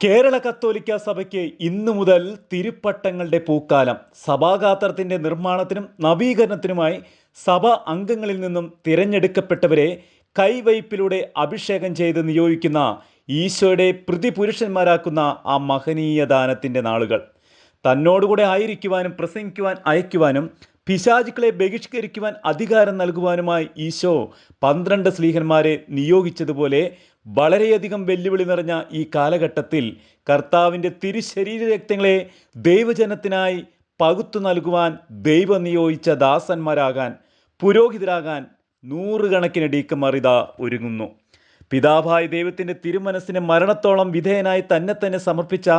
കേരള കത്തോലിക്ക സഭയ്ക്ക് ഇന്നു മുതൽ തിരുപ്പട്ടങ്ങളുടെ പൂക്കാലം. സഭാഗാത്രത്തിന്റെ നിർമ്മാണത്തിനും നവീകരണത്തിനുമായി സഭ അംഗങ്ങളിൽ നിന്നും തിരഞ്ഞെടുക്കപ്പെട്ടവരെ കൈവയ്പിലൂടെ അഭിഷേകം ചെയ്ത് നിയോഗിക്കുന്ന ഈശോയുടെ പ്രതിപുരുഷന്മാരാക്കുന്ന ആ മഹനീയ ദാനത്തിന്റെ നാളുകൾ. തന്നോടുകൂടെ ആയിരിക്കുവാനും പ്രസംഗിക്കുവാൻ അയക്കുവാനും പിശാചുക്കളെ ബഹിഷ്കരിക്കുവാൻ അധികാരം നൽകുവാനുമായി ഈശോ പന്ത്രണ്ട് സ്ലീഹന്മാരെ നിയോഗിച്ചതുപോലെ വളരെയധികം വെല്ലുവിളി നിറഞ്ഞ ഈ കാലഘട്ടത്തിൽ കർത്താവിന്റെ തിരുശരീര രക്തങ്ങളെ ദൈവജനത്തിനായി പകുത്തു നൽകുവാൻ ദൈവം നിയോഗിച്ച ദാസന്മാരാകാൻ പുരോഹിതരാകാൻ നൂറുകണക്കിന് ഡീക്കമറിത ഒരുങ്ങുന്നു. പിതാവായ ദൈവത്തിന്റെ തിരുമനസ്സിന് മരണത്തോളം വിധേയനായി തന്നെ തന്നെ സമർപ്പിച്ച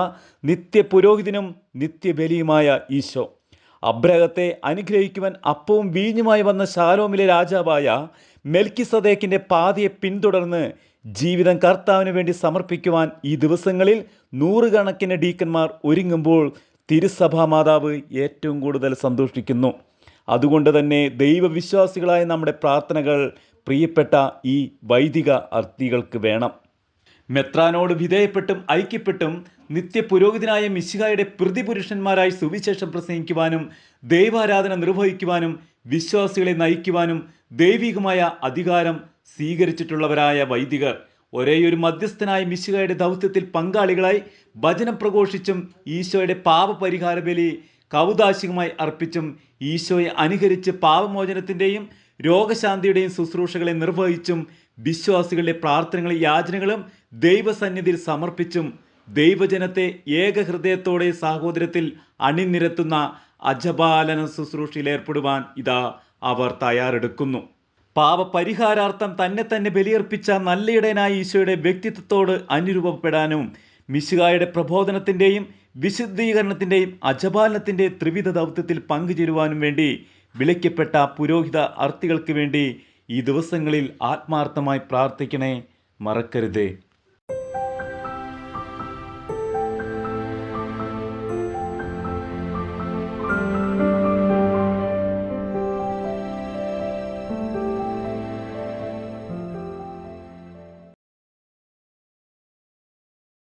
നിത്യ പുരോഹിതനും നിത്യബലിയുമായ ഈശോ. അബ്രഹത്തെ അനുഗ്രഹിക്കുവാൻ അപ്പവും വീഞ്ഞുമായി വന്ന ശാലോമിലെ രാജാവായ മെൽക്കിസദേക്കിന്റെ പാതയെ പിന്തുടർന്ന് ജീവിതം കർത്താവിന് വേണ്ടി സമർപ്പിക്കുവാൻ ഈ ദിവസങ്ങളിൽ നൂറുകണക്കിന് ഡീക്കന്മാർ ഒരുങ്ങുമ്പോൾ തിരുസഭാ മാതാവ് ഏറ്റവും കൂടുതൽ സന്തോഷിക്കുന്നു. അതുകൊണ്ട് തന്നെ ദൈവവിശ്വാസികളായ നമ്മുടെ പ്രാർത്ഥനകൾ പ്രിയപ്പെട്ട ഈ വൈദിക അർത്ഥികൾക്ക് വേണം. മെത്രാനോട് വിധേയപ്പെട്ടും ഐക്യപ്പെട്ടും നിത്യപുരോഹിതനായ മിശിഹായുടെ പ്രതിപുരുഷന്മാരായി സുവിശേഷം പ്രസംഗിക്കുവാനും ദൈവാരാധന നിർവഹിക്കുവാനും വിശ്വാസികളെ നയിക്കുവാനും ദൈവികമായ അധികാരം സ്വീകരിച്ചിട്ടുള്ളവരായ വൈദികർ. ഒരേയൊരു മധ്യസ്ഥനായ മിശിഹായുടെ ദൗത്യത്തിൽ പങ്കാളികളായി ഭജനം പ്രഘോഷിച്ചും ഈശോയുടെ പാപപരിഹാര ബലി കൗതാശികമായി അർപ്പിച്ചും ഈശോയെ അനുകരിച്ച് പാപമോചനത്തിന്റെയും രോഗശാന്തിയുടെയും ശുശ്രൂഷകളെ നിർവഹിച്ചും വിശ്വാസികളുടെ പ്രാർത്ഥനകളും യാചനകളും ദൈവസന്നിധിയിൽ സമർപ്പിച്ചും ദൈവജനത്തെ ഏകഹൃദയത്തോടെ സാഹോദര്യത്തിൽ അണിനിരത്തുന്ന അജപാലന ശുശ്രൂഷയിൽ ഏർപ്പെടുവാൻ ഇതാ അവർ തയ്യാറെടുക്കുന്നു. പാപപരിഹാരാർത്ഥം തന്നെ തന്നെ ബലിയർപ്പിച്ച നല്ലയിടനായ ഈശോയുടെ വ്യക്തിത്വത്തോട് അനുരൂപപ്പെടാനും മിശുകായുടെ പ്രബോധനത്തിന്റെയും വിശുദ്ധീകരണത്തിന്റെയും അജപാലനത്തിന്റെ ത്രിവിധ ദൗത്യത്തിൽ പങ്കുചേരുവാനും വേണ്ടി വിളിക്കപ്പെട്ട പുരോഹിത അർത്ഥികൾക്ക് വേണ്ടി ഈ ദിവസങ്ങളിൽ ആത്മാർത്ഥമായി പ്രാർത്ഥിക്കണേ മറക്കരുതേ.